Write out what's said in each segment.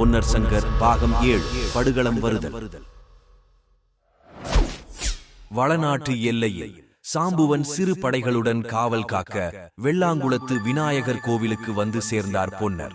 பொன்னர் சங்கர் பாகம் ஏழு படுகளம் வருதல். வளநாட்டு எல்லையில் சாம்புவன் சிறு படைகளுடன் காவல் காக்க வெள்ளாங்குளத்து விநாயகர் கோவிலுக்கு வந்து சேர்ந்தார் பொன்னர்.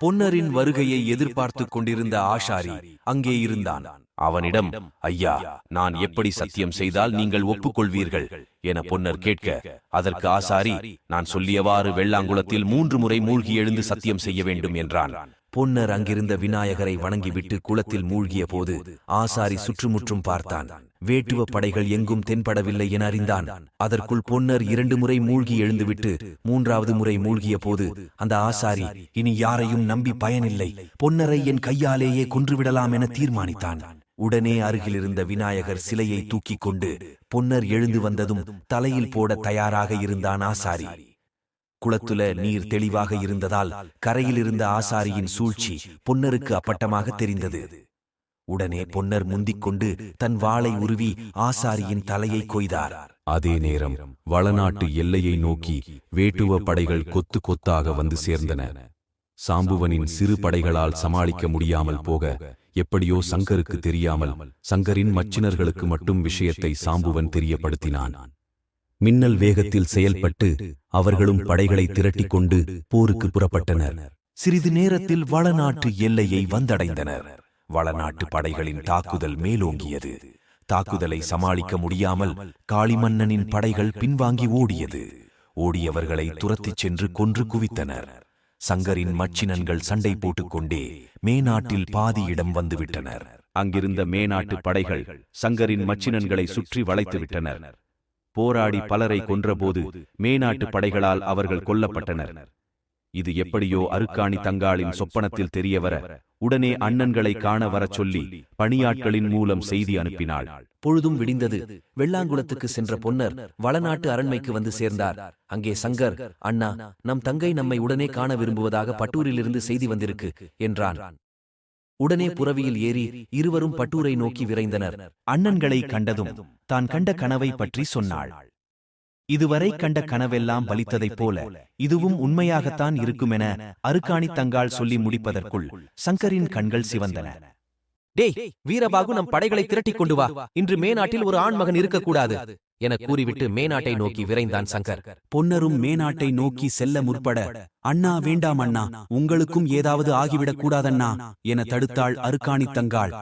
பொன்னரின் வருகையை எதிர்பார்த்துக் கொண்டிருந்த ஆஷாரி அங்கே இருந்தான். அவனிடம் ஐயா நான் எப்படி சத்தியம் செய்தால் நீங்கள் ஒப்புக்கொள்வீர்கள்? என பொன்னர் கேட்க அதற்கு ஆசாரி நான் சொல்லியவாறு வெள்ளாங்குளத்தில் மூன்று முறை மூழ்கி எழுந்து சத்தியம் செய்ய வேண்டும் என்றான். பொன்னர் அங்கிருந்த விநாயகரை வணங்கிவிட்டு குளத்தில் மூழ்கிய போது ஆசாரி சுற்றுமுற்றும் பார்த்தான். வேட்டுவ படைகள் எங்கும் தென்படவில்லை என அறிந்தான். அதற்குள் பொன்னர் இரண்டு முறை மூழ்கி எழுந்துவிட்டு மூன்றாவது முறை மூழ்கிய போது அந்த ஆசாரி இனி யாரையும் நம்பி பயனில்லை. பொன்னரை என் கையாலேயே கொன்றுவிடலாம் என தீர்மானித்தான். உடனே அருகிலிருந்த விநாயகர் சிலையை தூக்கிக் கொண்டு பொன்னர் எழுந்து வந்ததும் தலையில் போட தயாராக இருந்தான் ஆசாரி. குளத்துல நீர் தெளிவாக இருந்ததால் கரையில் இருந்த ஆசாரியின் சூழ்ச்சி பொன்னருக்கு அப்பட்டமாக தெரிந்தது. உடனே பொன்னர் முந்திக் கொண்டு தன் வாளை உருவி ஆசாரியின் தலையை கொய்தார். அதே நேரம் வளநாட்டு எல்லையை நோக்கி வேட்டுவ படைகள் கொத்து கொத்தாக வந்து சேர்ந்தன. சாம்புவனின் சிறு படைகளால் சமாளிக்க முடியாமல் போக எப்படியோ சங்கருக்கு தெரியாமல் சங்கரின் மச்சினர்களுக்கு மட்டும் விஷயத்தை சாம்புவன் தெரியப்படுத்தினான். மின்னல் வேகத்தில் செயல்பட்டு அவர்களும் படைகளை திரட்டிக் கொண்டு போருக்கு புறப்பட்டனர். சிறிது நேரத்தில் வளநாட்டு எல்லையை வந்தடைந்தனர். வளநாட்டு படைகளின் தாக்குதல் மேலோங்கியது. தாக்குதலை சமாளிக்க முடியாமல் காளிமன்னனின் படைகள் பின்வாங்கி ஓடியது. ஓடியவர்களை துரத்திச் சென்று கொன்று குவித்தனர். சங்கரின் மச்சினன்கள் சண்டை போட்டுக்கொண்டே மேநாட்டில் பாதி இடம் வந்துவிட்டனர். அங்கிருந்த மேநாட்டு படைகள் சங்கரின் மச்சினன்களை சுற்றி வளைத்து விட்டனர். போராடி பலரை கொன்றபோது மேநாட்டு படைகளால் அவர்கள் கொல்லப்பட்டனர். இது எப்படியோ அருக்காணி தங்காளின் சொப்பனத்தில் தெரியவர உடனே அண்ணன்களை காண வரச் சொல்லி பணியாட்களின் மூலம் செய்தி அனுப்பினாள். பொழுதும் விடிந்தது. வெள்ளாங்குளத்துக்கு சென்ற பொன்னர் வளநாட்டு அரண்மைக்கு வந்து சேர்ந்தார். அங்கே சங்கர் அண்ணா நம் தங்கை நம்மை உடனே காண விரும்புவதாக பட்டூரிலிருந்து செய்தி வந்திருக்கு என்றான். உடனே புறவியில் ஏறி இருவரும் பட்டூரை நோக்கி விரைந்தனர். அண்ணன்களை கண்டதும் தான் கண்ட கனவை பற்றி சொன்னாள். இதுவரை கண்ட கனவெல்லாம் பலித்ததைப் போல இதுவும் உண்மையாகத்தான் இருக்குமென அருக்காணி தங்கால் சொல்லி முடிப்பதற்குள் சங்கரின் கண்கள் சிவந்தன. டேய் வீரபாகு நம் படைகளை திரட்டிக் கொண்டு வா. இன்று மேநாட்டில் ஒரு ஆண்மகன் இருக்கக்கூடாது. என கூறிவிட்டு மேநாட்டை நோக்கி விரைந்தான் சங்கர். பொன்னரும் மேநாட்டை நோக்கி செல்ல முற்பட. அண்ணா வேண்டாம் அண்ணா உங்களுக்கும் ஏதாவது ஆகிவிடக் கூடாதண்ணா என தடுத்தாள் அருக்காணி தங்காள்.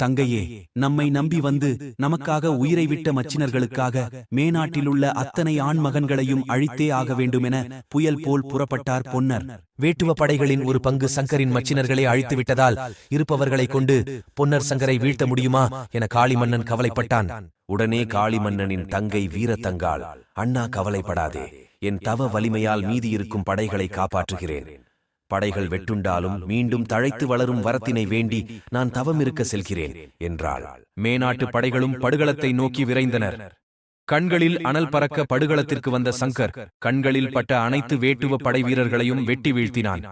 தங்கையே நம்மை நம்பி வந்து நமக்காக உயிரை விட்ட மச்சினர்களுக்காக மேநாட்டிலுள்ள அத்தனை ஆண் மகன்களையும் அழித்தே ஆக வேண்டுமென புயல் போல் புறப்பட்டார் பொன்னர். வேட்டுவ படைகளின் ஒரு பங்கு சங்கரின் மச்சினர்களை அழித்து விட்டதால் இருப்பவர்களை கொண்டு பொன்னர் சங்கரை வீழ்த்த முடியுமா? என காளிமன்னன் கவலைப்பட்டான். உடனே காளிமன்னனின் தங்கை வீரத்தங்காள் அண்ணா கவலைப்படாதே. என் தவ வலிமையால் மீதியிருக்கும் படைகளை காப்பாற்றுகிறேன். படைகள் வெட்டுண்டாலும் மீண்டும் தழைத்து வளரும் வரத்தினை வேண்டி நான் தவம் இருக்க செல்கிறேன் என்றாள். மேநாட்டு படைகளும் படுகளத்தை நோக்கி விரைந்தனர். கண்களில் அனல் பறக்க படுகளத்திற்கு வந்த சங்கர் கண்களில் பட்ட அனைத்து வேட்டுவ படை வீரர்களையும் வெட்டி வீழ்த்தினான்.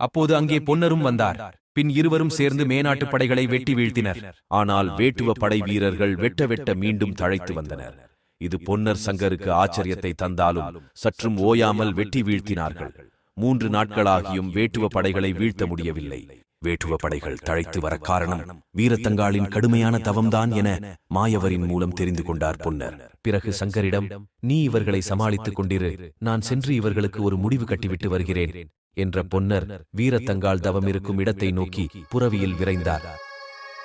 அப்போது அங்கே பொன்னரும் வந்தார். பின் இருவரும் சேர்ந்து மேநாட்டு படைகளை வெட்டி வீழ்த்தினர். ஆனால் வேட்டுவ படை வீரர்கள் வெட்ட வெட்ட மீண்டும் தழைத்து வந்தனர். இது பொன்னர் சங்கருக்கு ஆச்சரியத்தை தந்தாலும் சற்றும் ஓயாமல் வெட்டி வீழ்த்தினார்கள். மூன்று நாட்களாகியும் வேட்டுவ படைகளை வீழ்த்த முடியவில்லை. வேட்டுவ படைகள் தழைத்து வர காரணம் வீரத்தங்காளின் கடுமையான தவம்தான் என மாயவரின் மூலம் தெரிந்து கொண்டார் பொன்னர். பிறகு சங்கரிடம் நீ இவர்களை சமாளித்துக் கொண்டிரு. நான் சென்று இவர்களுக்கு ஒரு முடிவு கட்டிவிட்டு வருகிறேன். என்ற பொன்னர் வீரத்தங்கால் தவம் இருக்கும் இடத்தை நோக்கி புறவியில் விரைந்தார்.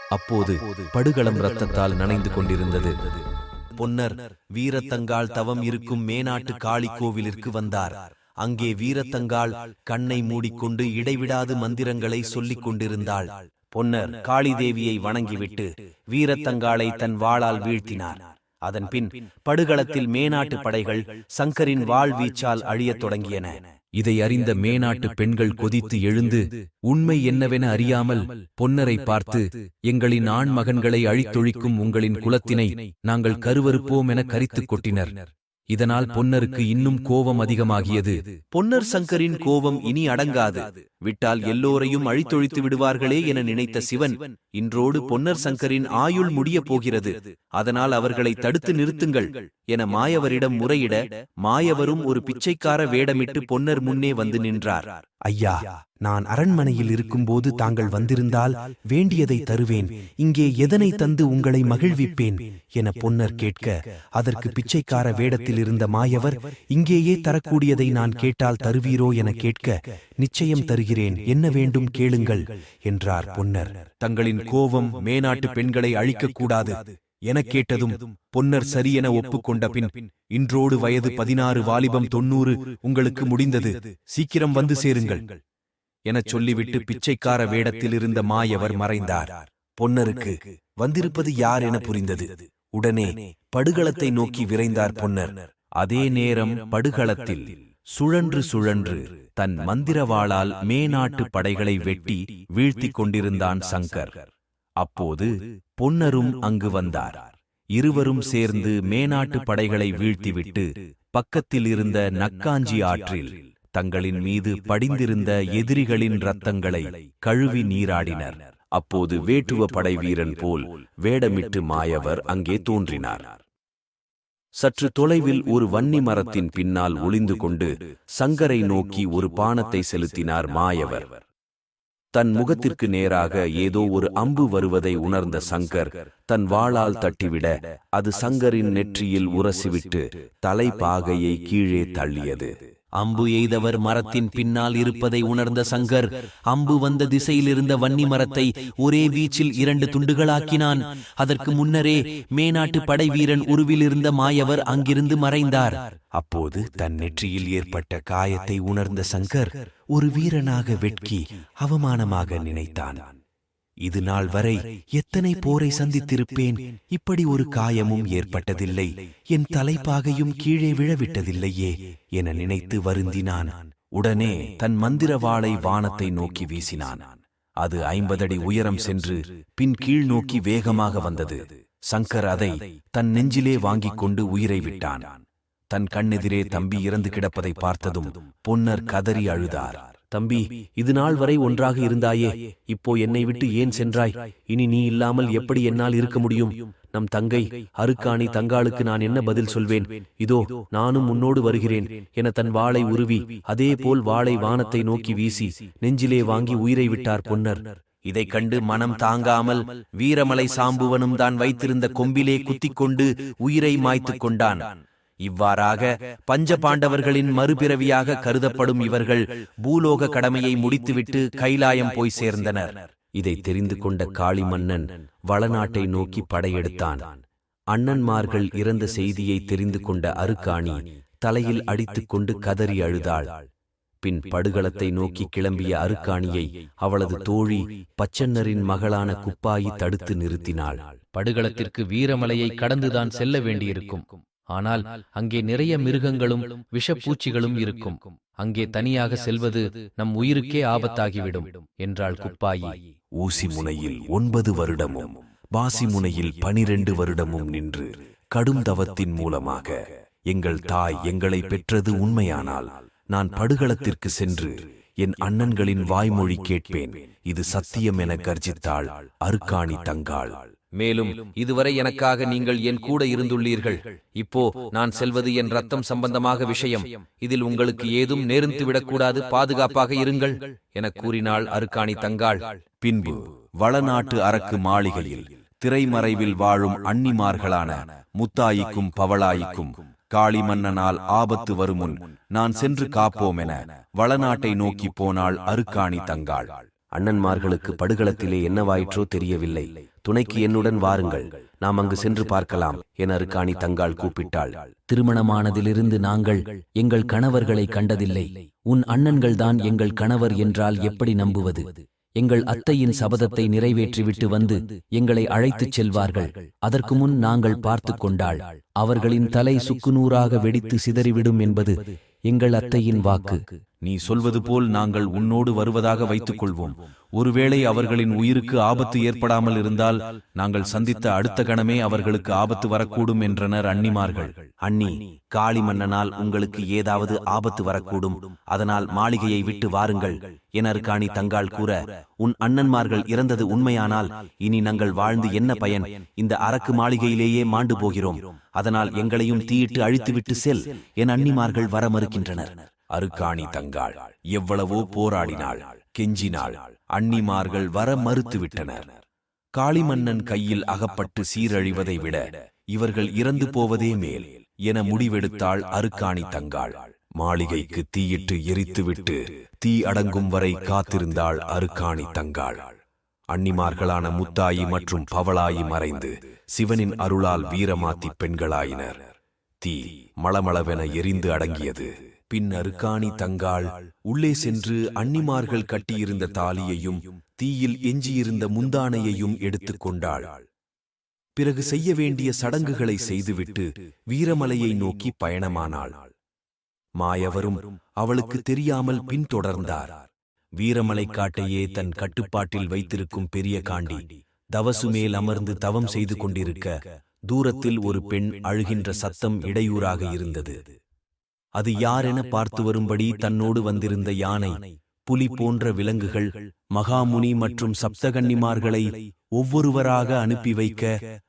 அப்போது படுகளம் ரத்தத்தால் நனைந்து கொண்டிருந்தது. பொன்னர் வீரத்தங்கால் தவம் இருக்கும் மேனாட்டு காளி கோவிலிற்கு வந்தார். அங்கே வீரத்தங்கால் கண்ணை மூடிக்கொண்டு இடைவிடாது மந்திரங்களை சொல்லிக் கொண்டிருந்தாள். பொன்னர் காளிதேவியை வணங்கிவிட்டு வீரத்தங்காலை தன் வாளால் வீழ்த்தினார். அதன்பின் படுகளத்தில் மேனாட்டு படைகள் சங்கரின் வாள் வீச்சால் அழியத் தொடங்கியன. இதை அறிந்த மேநாட்டு பெண்கள் கொதித்து எழுந்து உண்மை என்னவென அறியாமல் பொன்னரை பார்த்து எங்களின் ஆண் மகன்களை அழித்தொழிக்கும் உங்களின் குலத்தினை நாங்கள் கருவறுப்போம் என கரித்துக் கொட்டினர். இதனால் பொன்னருக்கு இன்னும் கோபம் அதிகமாகியது. பொன்னர் சங்கரின் கோபம் இனி அடங்காது. விட்டால் எல்லோரையும் அழித்தொழித்து விடுவார்களே என நினைத்த சிவன் இன்றோடு பொன்னர் சங்கரின் ஆயுள் முடியப் போகிறது. அதனால் அவர்களை தடுத்து நிறுத்துங்கள் என மாயவரிடம் முறையிட மாயவரும் ஒரு பிச்சைக்கார வேடமிட்டு பொன்னர் முன்னே வந்து நின்றார். ஐயா நான் அரண்மனையில் இருக்கும்போது தாங்கள் வந்திருந்தால் வேண்டியதை தருவேன். இங்கே எதனை தந்து உங்களை மகிழ்விப்பேன் என பொன்னர் கேட்க அதற்கு பிச்சைக்கார வேடத்தில் இருந்த மாயவர் இங்கேயே தரக்கூடியதை நான் கேட்டால் தருவீரோ என கேட்க நிச்சயம் தருகிறேன் என்ன வேண்டும் கேளுங்கள் என்றார் பொன்னர். தங்களின் கோபம் மேனாட்டு பெண்களை அழிக்கக்கூடாது. எனக் கேட்டதும் பொன்னர் சரியென ஒப்புக்கொண்ட பின் இன்றோடு வயது பதினாறு வாலிபம் தொன்னூறு உங்களுக்கு முடிந்தது. சீக்கிரம் வந்து சேருங்கள் எனச் சொல்லிவிட்டு பிச்சைக்கார வேடத்தில் இருந்த மாயவர் மறைந்தார். பொன்னருக்கு வந்திருப்பது யார் என புரிந்தது. உடனே படுகளத்தை நோக்கி விரைந்தார் பொன்னர். அதே நேரம் படுகளத்தில் சுழன்று சுழன்று தன் மந்திரவாளால் மேநாட்டு படைகளை வெட்டி வீழ்த்திக் கொண்டிருந்தான் சங்கர். அப்போது பொன்னரும் அங்கு வந்தார். இருவரும் சேர்ந்து மேநாட்டு படைகளை வீழ்த்திவிட்டு பக்கத்தில் இருந்த நக்காஞ்சி ஆற்றில் தங்களின் மீது படிந்திருந்த எதிரிகளின் ரத்தங்களை கழுவி நீராடினர். அப்போது வேட்டுவ படை வீரன் போல் வேடமிட்டு மாயவர் அங்கே தோன்றினார். சற்று தொலைவில் ஒரு வன்னி மரத்தின் பின்னால் ஒளிந்து கொண்டு சங்கரை நோக்கி ஒரு பானத்தை செலுத்தினார் மாயவர். தன் முகத்திற்கு நேராக ஏதோ ஒரு அம்பு வருவதை உணர்ந்த சங்கர் தன் வாளால் தட்டிவிட அது சங்கரின் நெற்றியில் உரசிவிட்டு தலைப்பாகையை கீழே தள்ளியது. அம்பு எய்தவர் மரத்தின் பின்னால் இருப்பதை உணர்ந்த சங்கர் அம்பு வந்த திசையில் இருந்த வன்னி மரத்தை ஒரே வீச்சில் இரண்டு துண்டுகளாக்கினான். அதற்கு முன்னரே மேனாட்டு படை வீரன் உருவில் இருந்த மாயவர் அங்கிருந்து மறைந்தார். அப்போது தன் நெற்றியில் ஏற்பட்ட காயத்தை உணர்ந்த சங்கர் ஒரு வீரனாக வெட்கி அவமானமாக நினைத்தான். இது நாள் வரை எத்தனை போரை சந்தித்திருப்பேன்? இப்படி ஒரு காயமும் ஏற்பட்டதில்லை. என் தலைப்பாகையும் கீழே விழவிட்டதில்லையே என நினைத்து வருந்தினான். உடனே தன் மந்திரவாளை வானத்தை நோக்கி வீசினான். அது ஐம்பதடி உயரம் சென்று பின் கீழ் நோக்கி வேகமாக வந்தது. சங்கர் அதை தன் நெஞ்சிலே வாங்கிக் கொண்டு உயிரை விட்டான். தன் கண்ணெதிரே தம்பி இறந்து கிடப்பதை பார்த்ததும் பொன்னர் கதறி அழுதார். தம்பி இது நாள் வரை ஒன்றாக இருந்தாயே இப்போ என்னை விட்டு ஏன் சென்றாய்? இனி நீ இல்லாமல் எப்படி என்னால் இருக்க முடியும்? நம் தங்கை அருக்காணி தங்காளுக்கு நான் என்ன பதில் சொல்வேன்? இதோ நானும் உன்னோடு வருகிறேன். என தன் வாளை உருவி அதே போல் வாளை வானத்தை நோக்கி வீசி நெஞ்சிலே வாங்கி உயிரை விட்டார் பொன்னர். இதைக் கண்டு மனம் தாங்காமல் வீரமலை சாம்புவனும் தான் வைத்திருந்த கொம்பிலே குத்திக் கொண்டு உயிரை மாய்த்துக் கொண்டான். இவ்வாறாக பஞ்ச பாண்டவர்களின் மறுபிறவியாக கருதப்படும் இவர்கள் பூலோக கடமையை முடித்துவிட்டு கைலாயம் போய் சேர்ந்தனர். இதை தெரிந்து கொண்ட காளி மன்னன் வளநாட்டை நோக்கி படையெடுத்தான். அண்ணன்மார்கள் இறந்த செய்தியை தெரிந்து கொண்ட அருக்காணி தலையில் அடித்துக் கொண்டு கதறி அழுதாள். பின் படுகளத்தை நோக்கி கிளம்பிய அருக்காணியை அவளது தோழி பச்சன்னரின் மகளான குப்பாயி தடுத்து நிறுத்தினாள். படுகளத்திற்கு வீரமலையை கடந்துதான் செல்ல வேண்டியிருக்கும். ஆனால் அங்கே நிறைய மிருகங்களும் விஷப்பூச்சிகளும் இருக்கும். அங்கே தனியாக செல்வது நம் உயிருக்கே ஆபத்தாகிவிடும் என்றாள் குப்பாயி. ஊசி முனையில் ஒன்பது வருடமும் பாசி முனையில் பனிரெண்டு வருடமும் நின்று கடும் தவத்தின் மூலமாக எங்கள் தாய் எங்களை பெற்றது உண்மையானால் நான் படுகளத்திற்கு சென்று என் அண்ணன்களின் வாய்மொழி கேட்பேன் இது சத்தியம் என கர்ஜித்தாள் அருக்காணி தங்காள். மேலும் இதுவரை எனக்காக நீங்கள் என் கூட இருந்துள்ளீர்கள். இப்போ நான் செல்வது என் ரத்தம் சம்பந்தமாக விஷயம். இதில் உங்களுக்கு ஏதும் நேர்ந்து விடக்கூடாது பாதுகாப்பாக இருங்கள் என கூறினாள் அருக்காணி தங்காள். பின்பு வளநாட்டு அரக்கு மாளிகையில் திரைமறைவில் வாழும் அன்னிமார்களான முத்தாயிக்கும் பவளாயிக்கும் காளி மன்னனால் ஆபத்து வருமுன் நான் சென்று காப்போம் என வளநாட்டை நோக்கி போனாள் அருக்காணி தங்காள். அண்ணன்மார்களுக்கு படுகளத்திலே என்னவாயிற்றோ தெரியவில்லை. துணைக்கு என்னுடன் வாருங்கள். நாம் அங்கு சென்று பார்க்கலாம் என அருக்காணி தங்காள் கூப்பிட்டாள். திருமணமானதிலிருந்து நாங்கள் எங்கள் கணவர்களை கண்டதில்லை. உன் அண்ணன்கள்தான் எங்கள் கணவர் என்றால் எப்படி நம்புவது? எங்கள் அத்தையின் சபதத்தை நிறைவேற்றிவிட்டு வந்து எங்களை அழைத்துச் செல்வார்கள். அதற்கு முன் நாங்கள் பார்த்துக் கொண்டாள். அவர்களின் தலை சுக்குநூறாக வெடித்து சிதறிவிடும் என்பது எங்கள் அத்தையின் வாக்கு. நீ சொல்வது போல் நாங்கள் உன்னோடு வருவதாக வைத்துக் கொள்வோம் ஒருவேளை அவர்களின் உயிருக்கு ஆபத்து ஏற்படாமல் இருந்தால் நாங்கள் சந்தித்த அடுத்த கணமே அவர்களுக்கு ஆபத்து வரக்கூடும் என்றனர் அன்னிமார்கள். அண்ணி காளி மன்னனால் உங்களுக்கு ஏதாவது ஆபத்து வரக்கூடும். அதனால் மாளிகையை விட்டு வாருங்கள் என அருக்காணி தங்கால் கூற உன் அண்ணன்மார்கள் இறந்தது உண்மையானால் இனி நாங்கள் வாழ்ந்து என்ன பயன்? இந்த அரக்கு மாளிகையிலேயே மாண்டு போகிறோம். அதனால் எங்களையும் தீயிட்டு அழித்துவிட்டு செல் என் அன்னிமார்கள் வர மறுக்கின்றனர் அருக்காணி தங்காள் எவ்வளவோ போராடினாள் கெஞ்சினாள். அன்னிமார்கள் வர மறுத்துவிட்டனர். காளிமன்னன் கையில் அகப்பட்டு சீரழிவதை விட இவர்கள் இறந்து போவதே மேல் என முடிவெடுத்தாள் அருக்காணி தங்காள். மாளிகைக்கு தீயிட்டு எரித்துவிட்டு தீ அடங்கும் வரை காத்திருந்தாள் அருக்காணி தங்காள். அன்னிமார்களான முத்தாயி மற்றும் பவளாயி மறைந்து சிவனின் அருளால் வீரமாத்தி பெண்களாயினர். தீ மளமளவென எரிந்து அடங்கியது. பின் அருக்காணி தங்காள் உள்ளே சென்று அன்னிமார்கள் கட்டியிருந்த தாலியையும் தீயில் எஞ்சியிருந்த முந்தானையையும் எடுத்துக் கொண்டாள். பிறகு செய்ய வேண்டிய சடங்குகளை செய்துவிட்டு வீரமலையை நோக்கி பயணமானாள். மாயவரும் அவளுக்கு தெரியாமல் பின்தொடர்ந்தார் வீரமலை காட்டையே தன் கட்டுப்பாட்டில் வைத்திருக்கும் பெரிய காண்டி தவசு மேல் அமர்ந்து தவம் செய்து கொண்டிருக்க தூரத்தில் ஒரு பெண் அழுகின்ற சத்தம் இடையூறாக இருந்தது. அது யாரென பார்த்து வரும்படி தன்னோடு வந்திருந்த யானை புலி போன்ற விலங்குகள் மகாமுனி மற்றும் சப்தகன்னிமார்களை ஒவ்வொருவராக அனுப்பி வைக்க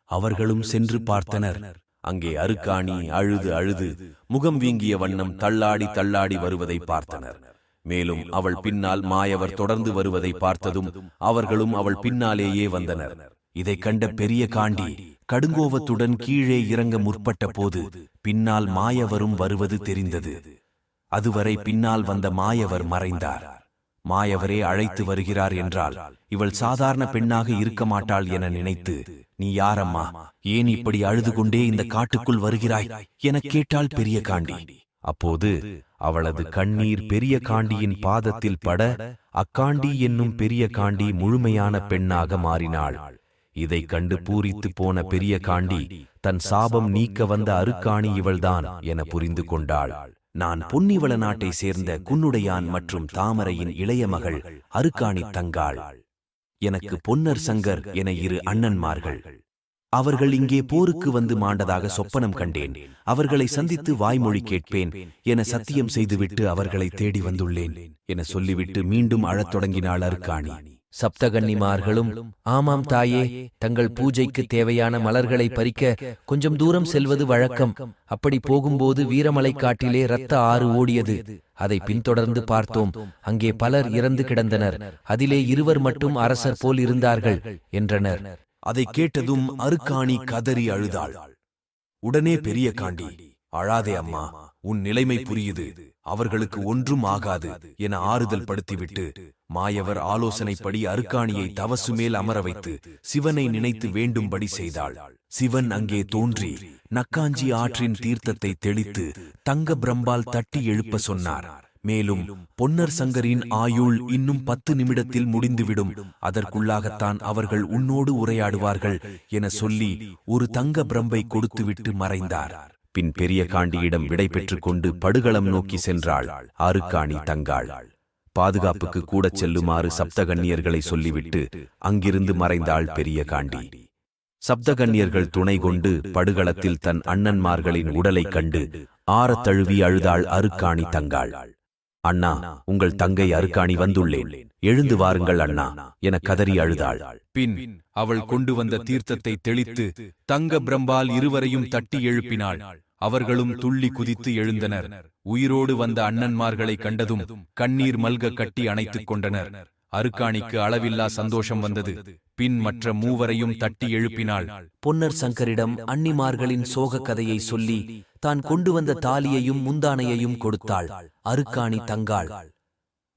அவர்களும் சென்று பார்த்தனர். அங்கே அருக்காணி அழுது அழுது முகம் வீங்கிய வண்ணம் தள்ளாடி தள்ளாடி வருவதை பார்த்தனர். மேலும் அவள் பின்னால் மாயவர் தொடர்ந்து வருவதை பார்த்ததும் அவர்களும் அவள் பின்னாலேயே வந்தனர். இதைக் கண்ட பெரிய காண்டி கடுங்கோவத்துடன் கீழே இறங்க முற்பட்ட போது பின்னால் மாயவரும் வருவது தெரிந்தது. அதுவரை பின்னால் வந்த மாயவர் மறைந்தார். மாயவரே அழைத்து வருகிறார் என்றால் இவள் சாதாரண பெண்ணாக இருக்க மாட்டாள் என நினைத்து நீ யாரம்மா? ஏன் இப்படி அழுது கொண்டே இந்த காட்டுக்குள் வருகிறாய்? எனக் கேட்டாள் பெரிய காண்டி. அப்போது அவளது கண்ணீர் பெரிய காண்டியின் பாதத்தில் பட அக்காண்டி என்னும் பெரிய காண்டி முழுமையான பெண்ணாக மாறினாள். இதை கண்டு பூரித்து போன பெரிய காண்டி தன் சாபம் நீக்க வந்த அருக்காணி இவள்தான் என புரிந்து கொண்டாள். நான் பொன்னிவள நாட்டை சேர்ந்த குன்னுடையான் மற்றும் தாமரையின் இளைய மகள் அருக்காணி தங்காள். எனக்கு பொன்னர் சங்கர் என இரு அண்ணன்மார்கள். அவர்கள் இங்கே போருக்கு வந்து மாண்டதாக சொப்பனம் கண்டேன். அவர்களை சந்தித்து வாய்மொழி கேட்பேன் என சத்தியம் செய்துவிட்டு அவர்களை தேடி வந்துள்ளேன் என சொல்லிவிட்டு மீண்டும் அழத் தொடங்கினாள் அருக்காணி. சப்தகன்னிமார்களும் ஆமாம் தாயே தங்கள் பூஜைக்கு தேவையான மலர்களை பறிக்க கொஞ்சம் தூரம் செல்வது வழக்கம். அப்படி போகும்போது வீரமலை காட்டிலே இரத்த ஆறு ஓடியது. அதை பின்தொடர்ந்து பார்த்தோம். அங்கே பலர் இறந்து கிடந்தனர். அதிலே இருவர் மட்டும் அரசர் போல் இருந்தார்கள் என்றனர். அதை கேட்டதும் அருக்காணி கதறி அழுதாள். உடனே பெரிய காண்டி அழாதே அம்மா. உன் நிலைமை புரியுது. அவர்களுக்கு ஒன்றும் ஆகாது என ஆறுதல் படுத்திவிட்டு மாயவர் ஆலோசனைப்படி அருக்காணியை தவசு மேல் அமர வைத்து சிவனை நினைத்து வேண்டும்படி செய்தாள். சிவன் அங்கே தோன்றி நக்காஞ்சி ஆற்றின் தீர்த்தத்தை தெளித்து தங்க பிரம்பால் தட்டி எழுப்ப சொன்னார். மேலும் பொன்னர் சங்கரின் ஆயுள் இன்னும் பத்து நிமிடத்தில் முடிந்துவிடும். அதற்குள்ளாகத்தான் அவர்கள் உன்னோடு உரையாடுவார்கள் என சொல்லி ஒரு தங்க பிரம்பை கொடுத்துவிட்டு மறைந்தார். பின் பெரிய காண்டியிடம் விடை பெற்றுக் கொண்டு படுகளம் நோக்கி சென்றாள். ஆறுக்காணி தங்காள். பாதுகாப்புக்கு கூட செல்லுமாறு சப்தகன்னியர்களை சொல்லிவிட்டு அங்கிருந்து மறைந்தாள் பெரிய காண்டி. சப்தகன்னியர்கள் துணை கொண்டு படுகளத்தில் தன் அண்ணன்மார்களின் உடலைக் கண்டு ஆறத் தழுவி அழுதாள் அருக்காணி தங்காள். அண்ணா உங்கள் தங்கை அருக்காணி வந்துள்ளேன். எழுந்து வாருங்கள் அண்ணா என கதறி அழுதாள். பின் அவள் கொண்டு வந்த தீர்த்தத்தை தெளித்து தங்க பிரம்பால் இருவரையும் தட்டி எழுப்பினாள். அவர்களும் துள்ளி குதித்து எழுந்தனர். உயிரோடு வந்த அண்ணன்மார்களை கண்டதும் கண்ணீர் மல்க கட்டி அணைத்துக் கொண்டனர். அருக்காணிக்கு அளவில்லா சந்தோஷம் வந்தது. பின் மற்ற மூவரையும் தட்டி எழுப்பினாள். பொன்னர் சங்கரிடம் அன்னிமார்களின் சோக கதையை சொல்லி தான் கொண்டு வந்த தாலியையும் முந்தானையையும் கொடுத்தாள். அருக்காணி தங்காள்.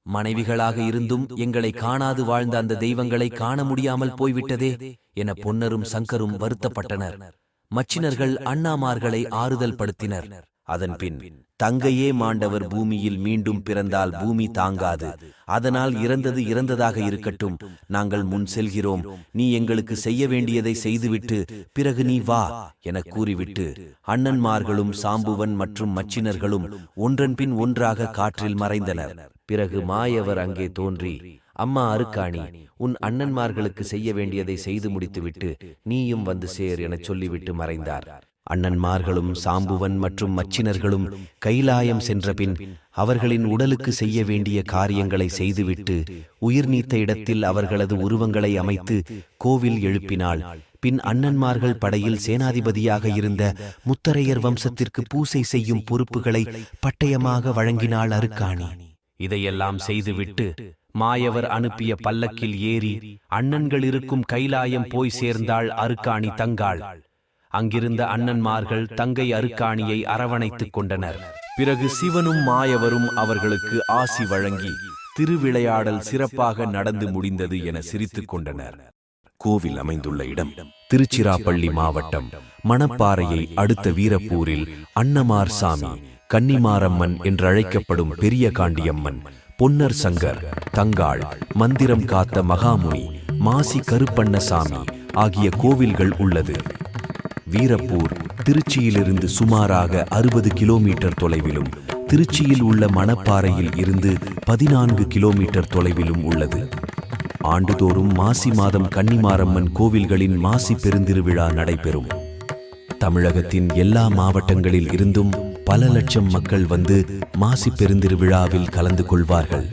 மனைவிகளாக இருந்தும் எங்களை காணாது வாழ்ந்த அந்த தெய்வங்களை காண முடியாமல் போய்விட்டதே என பொன்னரும் சங்கரும் வருத்தப்பட்டனர். மச்சினர்கள் அண்ணாமார்களை ஆறுதல் படுத்தினர் அதன்பின் தங்கையே மாண்டவர் பூமியில் மீண்டும் பிறந்தால் பூமி தாங்காது. அதனால் இறந்தது இறந்ததாக இருக்கட்டும். நாங்கள் முன் செல்கிறோம். நீ எங்களுக்கு செய்ய வேண்டியதை செய்துவிட்டு பிறகு நீ வா என கூறிவிட்டு அண்ணன்மார்களும் சாம்புவன் மற்றும் மச்சினர்களும் ஒன்றன்பின் ஒன்றாக காற்றில் மறைந்தனர். பிறகு மாயவர் அங்கே தோன்றி அம்மா அருக்காணி உன் அண்ணன்மார்களுக்கு செய்ய வேண்டியதை செய்து முடித்துவிட்டு நீயும் வந்து சேர் எனச் சொல்லிவிட்டு மறைந்தார். அண்ணன்மார்களும் சாம்புவன் மற்றும் மச்சினர்களும் கைலாயம் சென்றபின் அவர்களின் உடலுக்கு செய்ய வேண்டிய காரியங்களை செய்துவிட்டு உயிர் நீத்த இடத்தில் அவர்களது உருவங்களை அமைத்து கோவில் எழுப்பினாள். பின் அண்ணன்மார்கள் படையில் சேனாதிபதியாக இருந்த முத்தரையர் வம்சத்திற்கு பூசை செய்யும் பொறுப்புகளை பட்டயமாக வழங்கினாள் அருக்காணி. இதையெல்லாம் செய்துவிட்டு மாயவர் அனுப்பிய பல்லக்கில் ஏறி அண்ணன்கள் இருக்கும் கைலாயம் போய் சேர்ந்தாள் அருக்காணி தங்காள். அங்கிருந்த அண்ணன்மார்கள் தங்கை அருக்காணியை அரவணைத்துக் கொண்டனர். பிறகு சிவனும் மாயவரும் அவர்களுக்கு ஆசி வழங்கி திருவிளையாடல் சிறப்பாக நடந்து முடிந்தது என சிரித்துக் கொண்டனர். கோவில் அமைந்துள்ள இடம் திருச்சிராப்பள்ளி மாவட்டம் மணப்பாறையை அடுத்த வீரப்பூரில் அன்னமார் சாமி கன்னிமாரம்மன் என்றழைக்கப்படும் பெரிய காண்டியம்மன் பொன்னர் சங்கர் தங்காள் மந்திரம் காத்த மகாமுனி மாசி கருப்பண்ணசாமி ஆகிய கோவில்கள் உள்ளது. வீரப்பூர் திருச்சியிலிருந்து சுமாராக அறுபது கிலோமீட்டர் தொலைவிலும் திருச்சியில் உள்ள மணப்பாறையில் இருந்து பதினான்கு கிலோமீட்டர் தொலைவிலும் உள்ளது. ஆண்டுதோறும் மாசி மாதம் கன்னிமாரம்மன் கோவில்களின் மாசி பெருந்திருவிழா நடைபெறும். தமிழகத்தின் எல்லா மாவட்டங்களில் இருந்தும் பல லட்சம் மக்கள் வந்து மாசி பெருந்திருவிழாவில் கலந்து கொள்வார்கள்.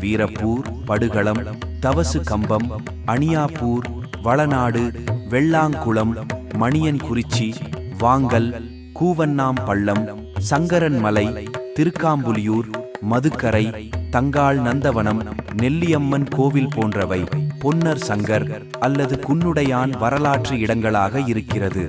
வீரப்பூர் படுகளம் தவசு கம்பம் அணியாப்பூர் வளநாடு வெள்ளாங்குளம் மணியன்குறிச்சி வாங்கல் கூவண்ணாம் பள்ளம் சங்கரன் மலை திருக்காம்புலியூர் மதுக்கரை தங்காள் நந்தவனம் நெல்லியம்மன் கோவில் போன்றவை பொன்னர் சங்கர் அல்லது குன்னுடையான் வரலாற்று இடங்களாக இருக்கிறது.